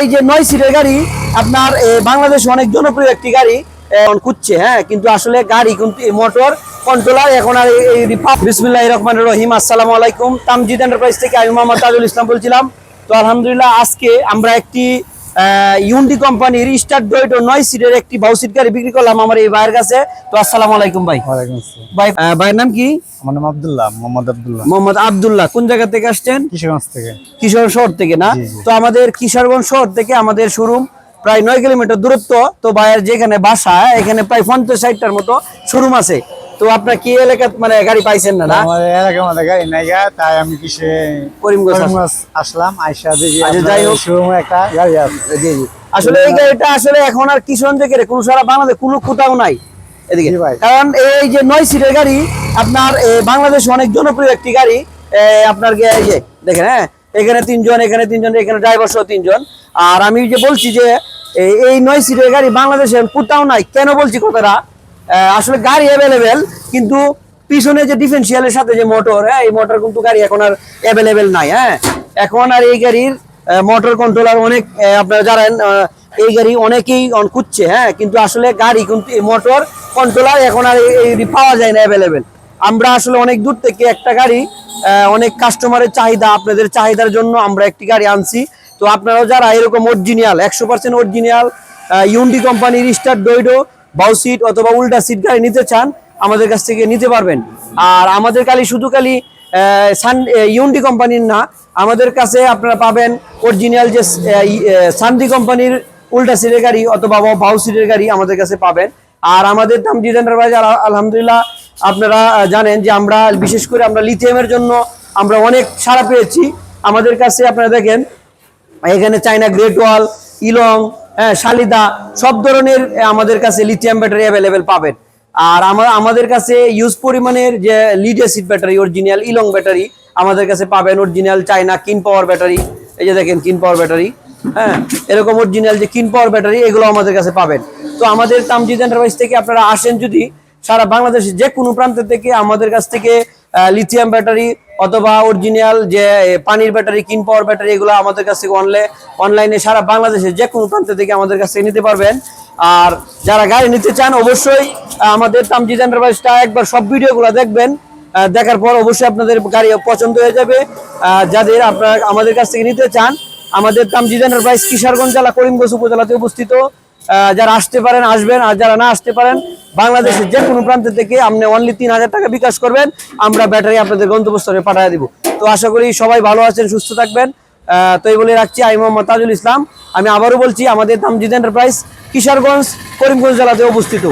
এই যে নয় সিটের গাড়ি, আপনার বাংলাদেশ অনেক জনপ্রিয় একটি গাড়ি কুচ্ছে হ্যাঁ কিন্তু আসলে গাড়ি কিন্তু মোটর কন্ট্রোলার এখন আর এই- এই বিসমিল্লাহ রহমান রহিম, আসসালামু আলাইকুম। তামজিদ এন্টারপ্রাইজ থেকে আমি মোহাম্মদ তাজুল ইসলাম বলছিলাম। তো আলহামদুলিল্লাহ, আজকে আমরা একটি ইউন্ডি কোম্পানির স্টার ডয়েট নয় সিটের একটি বাউ সিট গাড়ি বিক্রি করলাম আমার এই ভাইয়ের কাছে। তো আসসালামু আলাইকুম ভাই। ভাই ভাইয়ের নাম কি? আমার নাম আব্দুল্লাহ মোহাম্মদ আব্দুল্লাহ। মোহাম্মদ আব্দুল্লাহ। কোন জায়গা থেকে আসছেন? কিশোরগঞ্জ থেকে। কিশোর শহর থেকে না। তো আমাদের কিশোরগঞ্জ শহর থেকে আমাদের শোরুম প্রায় নয় কিলোমিটার দূরত্ব। তো ভাইয়ের যেখানে বাসা এখানে প্রায় পঞ্চাশ ষাটটার মতো শোরুম আছে। তো আপনার কি এলাকা মানে গাড়ি পাইছেন না না? আমাদের মধ্যে গাড়ি নাই গা, তাই আমি কিসে করিমগঞ্জ আসলাম। আইসা দেখি আচ্ছা, যাই হোক। শোরুমে একটা গাড়ি আছে। জি জি। আসলে এই গাড়িটা আসলে এখন আর থেকে কোনো সারা বাংলাদেশ কোনো কোথাও নাই। এদিকে। কারণ এই যে নয় সিটের গাড়ি আপনার বাংলাদেশে অনেক জনপ্রিয় একটি গাড়ি। আপনার এই যে দেখেন হ্যাঁ? এখানে তিনজন এখানে তিনজন এখানে ড্রাইভার সহ তিনজন। আর আমি যে বলছি যে এই- নয় সিটের গাড়ি বাংলাদেশে কোথাও নাই। কেন বলছি কথাটা? আসলে গাড়ি অ্যাভেলেবেল কিন্তু পিছনে যে ডিফেন্সিয়ালের সাথে যে মোটর হ্যাঁ এই মোটর কিন্তু গাড়ি এখন আর অ্যাভেলেবেল নাই হ্যাঁ। এখন আর এই গাড়ির মোটর কন্ট্রোলার অনেক আপনারা জানেন এই গাড়ি অনেকেই অন- খুঁজছে হ্যাঁ কিন্তু আসলে গাড়ি কিন্তু, এই মোটর কন্ট্রোলার এখন আর এই- পাওয়া যায় না অ্যাভেলেবেল আমরা আসলে অনেক দূর থেকে একটা গাড়ি অনেক কাস্টমারের চাহিদা, আপনাদের চাহিদার জন্য আমরা একটি গাড়ি আনছি। তো আপনারাও যারা এরকম অরিজিনাল একশো পার্সেন্ট অরিজিনাল ইউন্ডি কোম্পানির স্টার ডোইডো বাউ সিট অথবা উল্টা সিট গাড়ি নিতে চান আমাদের কাছ থেকে নিতে পারবেন। আর আমাদের খালি শুধু আহ, সান ইউন্ডি কোম্পানির না আমাদের কাছে আপনারা পাবেন অরিজিনাল যে সান্দি কোম্পানির উল্টা সিটের গাড়ি অথবা বাউ সিটের গাড়ি আমাদের কাছে পাবেন। আর আমাদের এন্টারপ্রাইজ আল- আলহামদুলিল্লাহ আপনারা জানেন যে আমরা বিশেষ করে আমরা লিথিয়ামের জন্য আমরা অনেক সাড়া পেয়েছি। আমাদের কাছে আপনারা দেখেন এখানে চাইনা গ্রেট ওয়াল ইলং হ্যাঁ শালিদা, সব ধরনের আমাদের কাছে লিথিয়াম ব্যাটারি অ্যাভেলেবেল পাবেন। আর আমা- আমাদের কাছে ইউজ পরিমাণের যে লিড অ্যাসিড ব্যাটারি অরিজিনাল ইলং ব্যাটারি আমাদের কাছে পাবেন। অরিজিনাল চাইনা কিন পাওয়ার ব্যাটারি এই যে দেখেন কিন পাওয়ার ব্যাটারি হ্যাঁ এরকম অরিজিনাল যে কিন পাওয়ার ব্যাটারি এগুলো আমাদের কাছে পাবেন। তো আমাদের তামজিদ এন্টারপ্রাইজ থেকে আপনারা আসেন যদি, সারা বাংলাদেশে যে কোনো প্রান্ত থেকে আমাদের কাছ থেকে লিথিয়াম ব্যাটারি অথবা অরিজিনাল যে পানির ব্যাটারি কিন পাওয়ার ব্যাটারি এগুলো আমাদের কাছ থেকে অনলাইন অনলাইনে সারা বাংলাদেশে যে কোনো প্রান্ত থেকে আমাদের কাছ থেকে নিতে পারবেন। আর যারা গাড়ি নিতে চান, অবশ্যই আমাদের তামজিদ এন্টারপ্রাইজটা একবার সব ভিডিওগুলো দেখবেন। দেখার পর অবশ্যই আপনাদের গাড়ি পছন্দ হয়ে যাবে। যাদের আপনারা আমাদের কাছ থেকে নিতে চান, আমাদের তামজিদ এন্টারপ্রাইজ কিশোরগঞ্জ জেলা করিমগঞ্জ উপজেলাতে অবস্থিত। যারা আসতে পারেন, আসবেন, আর যারা না আসতে পারেন, বাংলাদেশের যে কোনো প্রান্তের থেকে আপনি অনলি তিন হাজার টাকা বিকাশ করবেন, আমরা ব্যাটারি আপনাদের গন্তব্যস্থলে পাঠিয়ে দিব। তো আশা করি সবাই ভালো আছেন, সুস্থ থাকবেন। তো এই বলে রাখছি, আমি মোহাম্মদ তাজুল ইসলাম। আমি আবারও বলছি, আমাদের তামজিদ এন্টারপ্রাইজ কিশোরগঞ্জ, করিমগঞ্জ জেলাতে অবস্থিত।